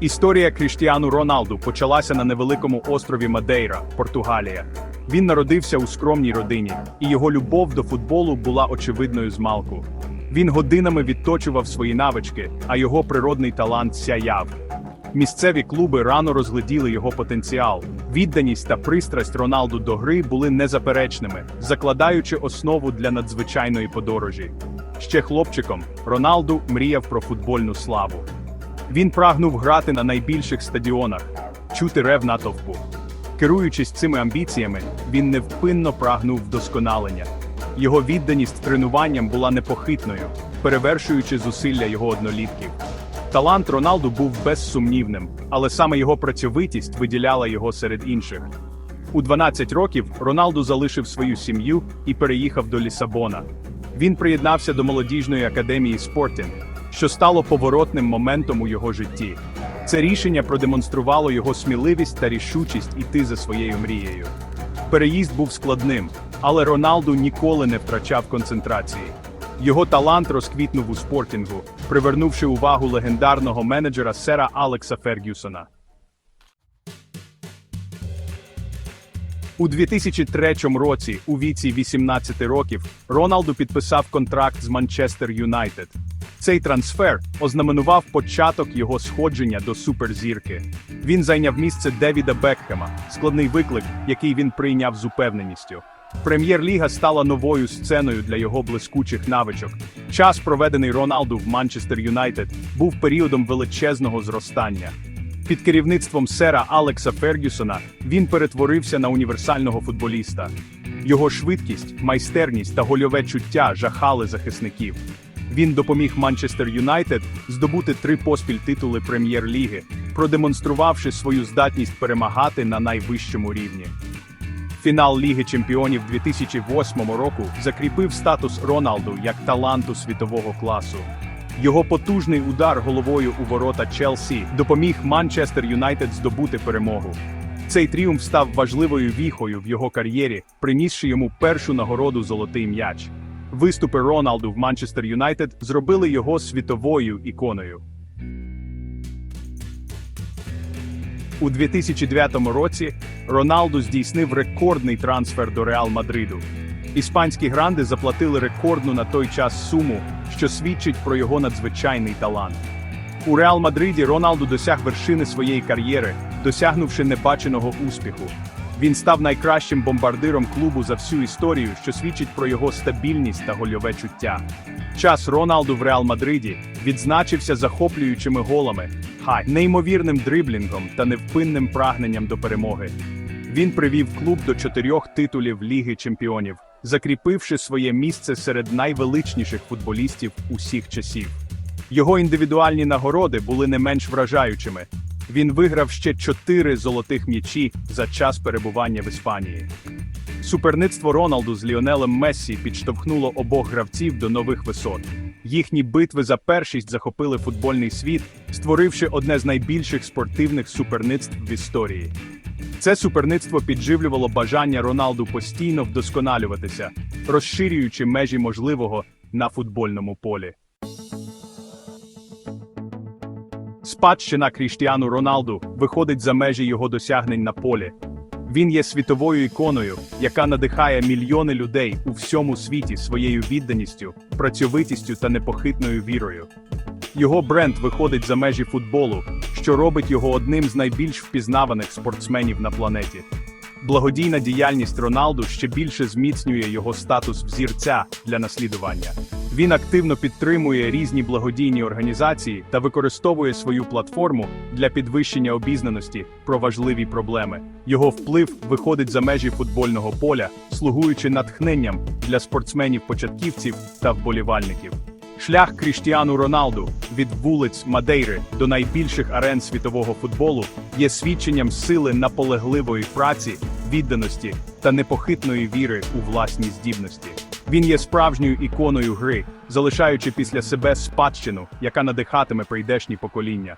Історія Кріштіану Роналду почалася на невеликому острові Мадейра, Португалія. Він народився у скромній родині, і його любов до футболу була очевидною з малку. Він годинами відточував свої навички, а його природний талант сяяв. Місцеві клуби рано розгляділи його потенціал. Відданість та пристрасть Роналду до гри були незаперечними, закладаючи основу для надзвичайної подорожі. Ще хлопчиком Роналду мріяв про футбольну славу. Він прагнув грати на найбільших стадіонах, чути рев натовпу. Керуючись цими амбіціями, він невпинно прагнув вдосконалення. Його відданість тренуванням була непохитною, перевершуючи зусилля його однолітків. Талант Роналду був безсумнівним, але саме його працьовитість виділяла його серед інших. У 12 років Роналду залишив свою сім'ю і переїхав до Лісабона. Він приєднався до молодіжної академії Спортінг, що стало поворотним моментом у його житті. Це рішення продемонструвало його сміливість та рішучість іти за своєю мрією. Переїзд був складним, але Роналду ніколи не втрачав концентрації. Його талант розквітнув у спортінгу, привернувши увагу легендарного менеджера сера Алекса Фергюсона. У 2003 році, у віці 18 років, Роналду підписав контракт з Манчестер Юнайтед. Цей трансфер ознаменував початок його сходження до суперзірки. Він зайняв місце Девіда Бекхема, складний виклик, який він прийняв з упевненістю. Прем'єр-ліга стала новою сценою для його блискучих навичок. Час, проведений Роналду в Манчестер Юнайтед, був періодом величезного зростання. Під керівництвом сера Алекса Фергюсона він перетворився на універсального футболіста. Його швидкість, майстерність та гольове чуття жахали захисників. Він допоміг Манчестер Юнайтед здобути три поспіль титули прем'єр-ліги, продемонструвавши свою здатність перемагати на найвищому рівні. Фінал Ліги Чемпіонів 2008 року закріпив статус Роналду як таланту світового класу. Його потужний удар головою у ворота Челсі допоміг Манчестер Юнайтед здобути перемогу. Цей тріумф став важливою віхою в його кар'єрі, принісши йому першу нагороду Золотий м'яч. Виступи Роналду в Манчестер Юнайтед зробили його світовою іконою. У 2009 році Роналду здійснив рекордний трансфер до Реал Мадриду. Іспанські гранди заплатили рекордну на той час суму, що свідчить про його надзвичайний талант. У Реал Мадриді Роналду досяг вершини своєї кар'єри, досягнувши небаченого успіху. Він став найкращим бомбардиром клубу за всю історію, що свідчить про його стабільність та гольове чуття. Час Роналду в Реал Мадриді відзначився захоплюючими голами, хай неймовірним дриблінгом та невпинним прагненням до перемоги. Він привів клуб до чотирьох титулів Ліги Чемпіонів, закріпивши своє місце серед найвеличніших футболістів усіх часів. Його індивідуальні нагороди були не менш вражаючими. Він виграв ще чотири золотих м'ячі за час перебування в Іспанії. Суперництво Роналду з Ліонелем Мессі підштовхнуло обох гравців до нових висот. Їхні битви за першість захопили футбольний світ, створивши одне з найбільших спортивних суперництв в історії. Це суперництво підживлювало бажання Роналду постійно вдосконалюватися, розширюючи межі можливого на футбольному полі. Спадщина Кріштіану Роналду виходить за межі його досягнень на полі. Він є світовою іконою, яка надихає мільйони людей у всьому світі своєю відданістю, працьовитістю та непохитною вірою. Його бренд виходить за межі футболу, що робить його одним з найбільш впізнаваних спортсменів на планеті. Благодійна діяльність Роналду ще більше зміцнює його статус взірця для наслідування. Він активно підтримує різні благодійні організації та використовує свою платформу для підвищення обізнаності про важливі проблеми. Його вплив виходить за межі футбольного поля, слугуючи натхненням для спортсменів-початківців та вболівальників. Шлях Кріштіану Роналду від вулиць Мадейри до найбільших арен світового футболу є свідченням сили наполегливої праці, відданості та непохитної віри у власні здібності. Він є справжньою іконою гри, залишаючи після себе спадщину, яка надихатиме прийдешні покоління.